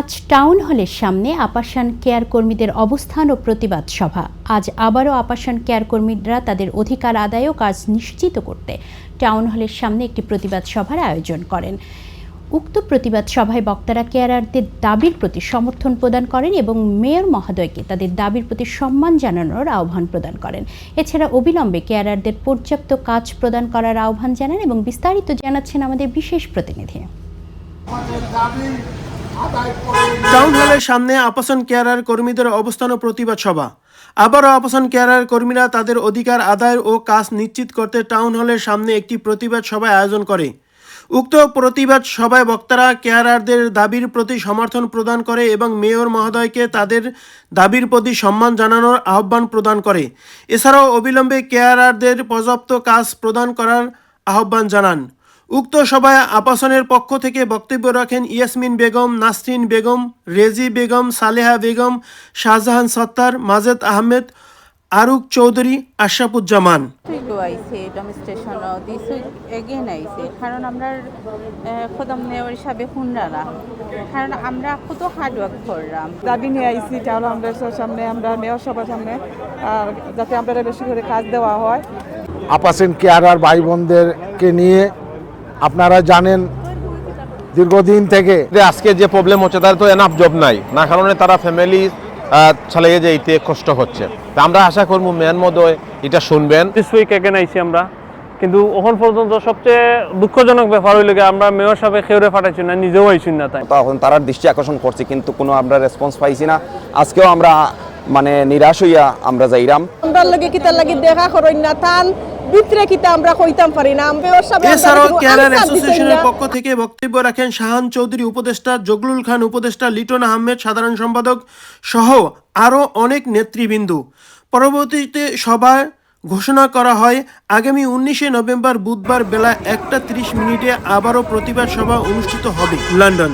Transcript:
আজ টাউন হলের সামনে আপাসান কেয়ার কর্মীদের অবস্থান ও প্রতিবাদ সভা। আজ আবারও আপাসান কেয়ার কর্মীরা তাদের অধিকার আদায় ও কাজ নিশ্চিত করতে টাউন হলের সামনে একটি প্রতিবাদ সভার আয়োজন করেন। উক্ত প্রতিবাদ সভায় বক্তারা কেয়ারারদের দাবির প্রতি সমর্থন প্রদান করেন এবং মেয়র মহোদয়কে তাদের দাবির প্রতি সম্মান জানানোর আহ্বান প্রদান করেন। এছাড়া অবিলম্বে কেয়ারারদের পর্যাপ্ত কাজ প্রদান করার আহ্বান জানান এবং বিস্তারিত জানাচ্ছেন আমাদের বিশেষ প্রতিনিধি। টাউন হলের সামনে আপাসন কেয়ারার কর্মীদের অবস্থান ও প্রতিবাদ সভা। আবারও আপাসন কেয়ারার কর্মীরা তাদের অধিকার আদায় ও কাজ নিশ্চিত করতে টাউন হলের সামনে একটি প্রতিবাদ সভা আয়োজন করে। উক্ত প্রতিবাদ সভায় বক্তারা কেয়ারারদের দাবির প্রতি সমর্থন প্রদান করে এবং মেয়র মহোদয়কে তাদের দাবির প্রতি সম্মান জানানোর আহ্বান প্রদান করে। এছাড়াও অবিলম্বে কেয়ারারদের পর্যাপ্ত কাজ প্রদান করার আহ্বান জানান। উক্ত সভায় আবাসনের পক্ষ থেকে বক্তব্য রাখেন ইয়াসমিন বেগম নাসরিন বেগম রেজি বেগম সালেহা বেগম শাহজাহান সত্তার মাজেদ আহমেদ আরুক চৌধুরী আশরাফুজ্জামান। আইছে ডেমনস্ট্রেশন দিস এগেন আইছে। কারণ আমরা খোদম নেওয়ার হিসাবে শুনরা কারণ আমরা কত হার্ড ওয়ার্ক করলাম। দাবি নিয়ে আইসি টাউন আমলের সামনে আমরা মেয়র সবার সামনে আর যাতে আমরা বেশি করে কাজ দেওয়া হয়। আপাসেন কেয়ারার ভাই বোনদেরকে নিয়ে আপনারা জানেন দীর্ঘদিন থেকে আজকে যে প্রবলেম হচ্ছে তার তো এনাফ জব নাই। না কারণে তারা ফ্যামিলি চালিয়ে যেতে কষ্ট হচ্ছে। তা আমরা আশা করব মেন মদয় এটা শুনবেন। দিস উইক এগেন আইছি আমরা। কিন্তু ওখান পর্যন্ত সবচেয়ে দুঃখজনক ব্যাপার হইল গিয়ে আমরা মেয়র সাহেব খেউরে ফাটাইছি না নিজেও আইছি না তাই। তখন তারা দৃষ্টি আকর্ষণ করছি কিন্তু কোনো আমরা রেসপন্স পাইছি না। আজকেও আমরা মানে নিরাশ হইয়া আমরা যাইরাম। আমরা লগে কিতা লাগি দেখা করই না তান কিতা আমরা কইতাম পারি না আমরা ওর সামনে এছাড়াও কেয়ারার অ্যাসোসিয়েশনের পক্ষ থেকে বক্তব্য রাখেন শাহান চৌধুরী উপদেষ্টা জগলুল খান উপদেষ্টা লিটন আহমেদ সাধারণ সম্পাদক সহ আরও অনেক নেতৃবৃন্দু। পরবর্তীতে সভায় ঘোষণা করা হয় আগামী উনিশে নভেম্বর বুধবার বেলা একটা তিরিশ মিনিটে আবারও প্রতিবাদ সভা অনুষ্ঠিত হবে। লন্ডন।